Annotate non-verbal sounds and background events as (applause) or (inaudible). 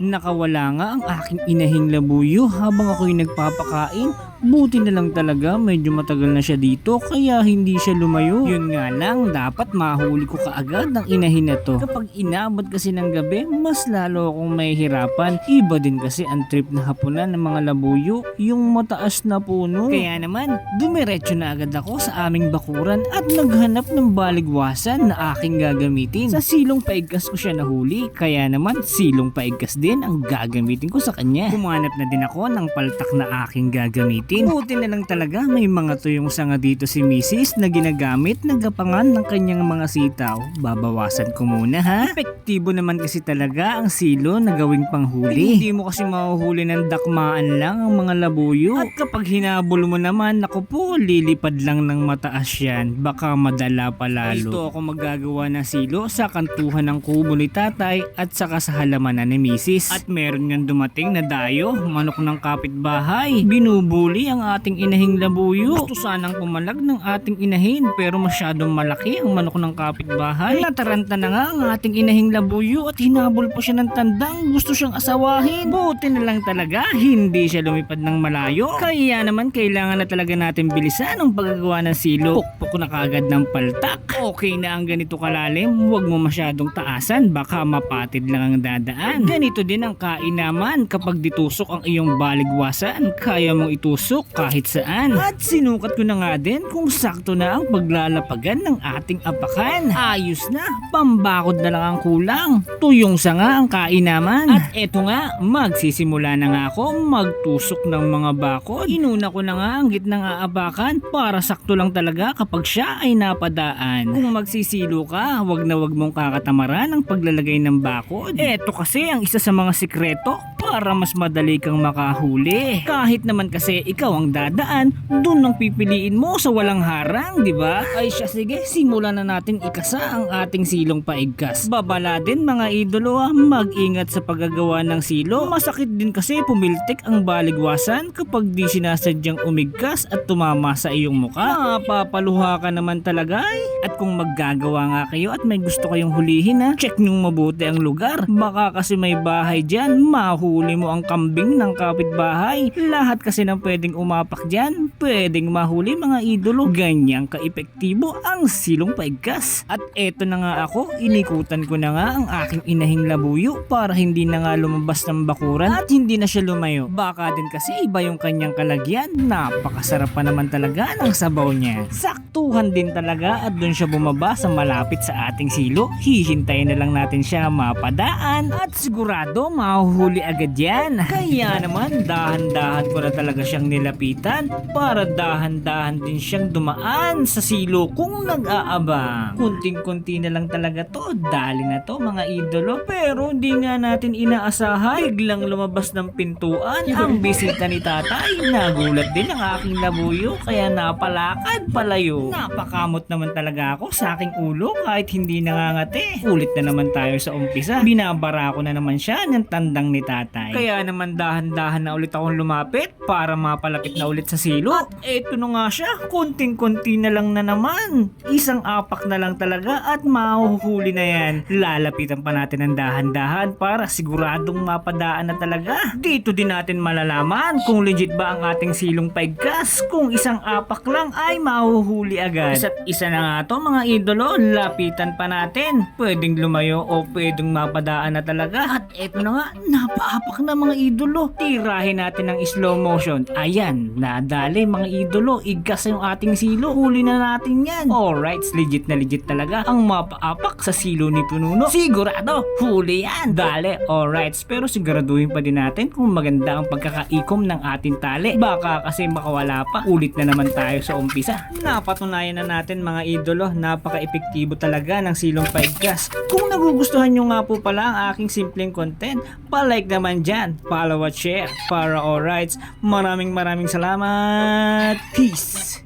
Nakawala nga ang aking inahing labuyo habang ako'y nagpapakain. Buti na lang talaga medyo matagal na siya dito kaya hindi siya lumayo. Yun nga lang, dapat mahuli ko kaagad ang inahin na to. Kapag inabot kasi ng gabi, mas lalo akong mahihirapan. Iba din kasi ang trip na hapunan ng mga labuyo, yung mataas na puno. Kaya naman, dumiretso na agad ako sa aming bakuran at naghanap ng baligwasan na aking gagamitin. Sa silong paigkas ko siya nahuli, kaya naman silong paigkas din ang gagamitin ko sa kanya. Kumanap na din ako ng paltak na aking gagamitin. Buti na lang talaga may mga tuyong sanga dito si Mrs. na ginagamit nagapangan ng kanyang mga sitaw. Babawasan ko muna ha. Epektibo naman kasi talaga ang silo na gawing panghuli. Hindi mo kasi mahuhuli ng dakmaan lang ang mga labuyo. At kapag hinabol mo naman, naku po, lilipad lang ng mataas yan. Baka madala pa lalo. Ito ako magagawa ng silo sa kantuhan ng kubo ni tatay at saka sa halamanan ni Mrs. At meron nga dumating na dayo, manok ng kapitbahay. Binubuli ang ating inahing labuyo. Gusto sanang pumalag ng ating inahin pero masyadong malaki ang manok ng kapitbahay. Nataranta na nga ang ating inahing labuyo at hinabol pa siya ng tandang gusto siyang asawahin. Buti na lang talaga, hindi siya lumipad ng malayo. Kaya naman kailangan na talaga natin bilisan ang paggagawa ng silo. Pukpok na kagad ng paltak. Okay na ang ganito kalalim, huwag mo masyadong taasan, baka mapatid lang ang dadaan. Ganito din ang kainaman kapag ditusok ang iyong baligwasan, kaya mong itusok kahit saan. At sinukat ko na nga din kung sakto na ang paglalapagan ng ating apakan. Ayos na, pambakod na lang ang kulang. Tuyong sa nga ang kainaman. At eto nga, magsisimula na nga ako magtusok ng mga bakod. Inuna ko na nga ang gitnang aabakan para sakto lang talaga kapag siya ay napadaan. Kung magsisilo ka, wag na wag mong kakatamaran ang paglalagay ng bakod. Eto kasi ang isa sa mga sikreto para mas madali kang makahuli. Kahit naman kasi ikaw ang dadaan, dun ang pipiliin mo sa walang harang, di ba? Ay siya, sige, simulan na natin ikasa ang ating silong paigkas. Babala din mga idolo ah, mag-ingat sa paggagawa ng silo. Masakit din kasi pumiltik ang baligwasan kapag di sinasadyang umigkas at tumama sa iyong muka. Mapapaluha ka naman talaga ay. At kung maggagawa nga kayo at may gusto kayong hulihin ha, check nyo mabuti ang lugar. Baka kasi may bahay dyan, mahuli mo ang kambing ng kapitbahay. Lahat kasi ng pwedeng umapak dyan, pwedeng mahuli mga idolo. Ganyang kaepektibo ang silong paigkas. At eto na nga ako, inikutan ko na nga ang aking inahing labuyo para hindi na nga lumabas ng bakuran at hindi na siya lumayo. Baka din kasi iba yung kanyang kalagyan. Napakasarap pa naman talaga ng sabaw niya. Saktuhan din talaga at doon siya bumaba sa malapit sa ating silo. Hihintayin na lang natin siya mapadaan at sigurado mahuhuli agad yan. (laughs) Kaya naman dahan-dahan ko na talaga siyang nilapitan para dahan-dahan din siyang dumaan sa silo kung nag-aabang. Kunting-kunti na lang talaga to. Dali na to mga idolo. Pero hindi nga natin inaasahan. Biglang lumabas ng pintuan ang bisita ni tatay. Nagulat din ang aking labuyo kaya napalakad palayo. Napakamot naman talaga ako sa aking ulo kahit hindi nangangati. Ulit na naman tayo sa umpisa. Binabara ko na naman siya ng tandang ni tatay. Kaya naman dahan-dahan na ulit akong lumapit para mapalapit na ulit sa silo. At eto na nga siya, kunting-kunti na lang na naman. Isang apak na lang talaga at mahuhuli na yan. Lalapitan pa natin ng dahan-dahan para siguradong mapadaan na talaga. Dito din natin malalaman kung legit ba ang ating silong paigkas. Kung isang apak lang ay mahuhuli agad. Isa't isa na nga to mga idolo, lapitan pa natin. Pwedeng lumayo o pwedeng mapadaan na talaga. At eto na nga, napaapak na mga idolo. Tirahin natin ng slow motion. Ayan, nadali mga idolo. Igkas yung ating silo. Huli na natin yan. Alright, legit na legit talaga ang mapaapak sa silo ni Pununo. Sigurado, huli yan. Dali, alright. Pero siguraduhin pa din natin kung maganda ang pagkakaikom ng ating tali. Baka kasi makawala pa. Ulit na naman tayo sa umpisa. Napatunayan na natin mga idolo, napaka-epektibo talaga ng silong paigkas. Kung nagugustuhan nyo nga po pala ang aking simpleng content, palike naman dyan, follow at share para alrights. Maraming maraming salamat. Peace!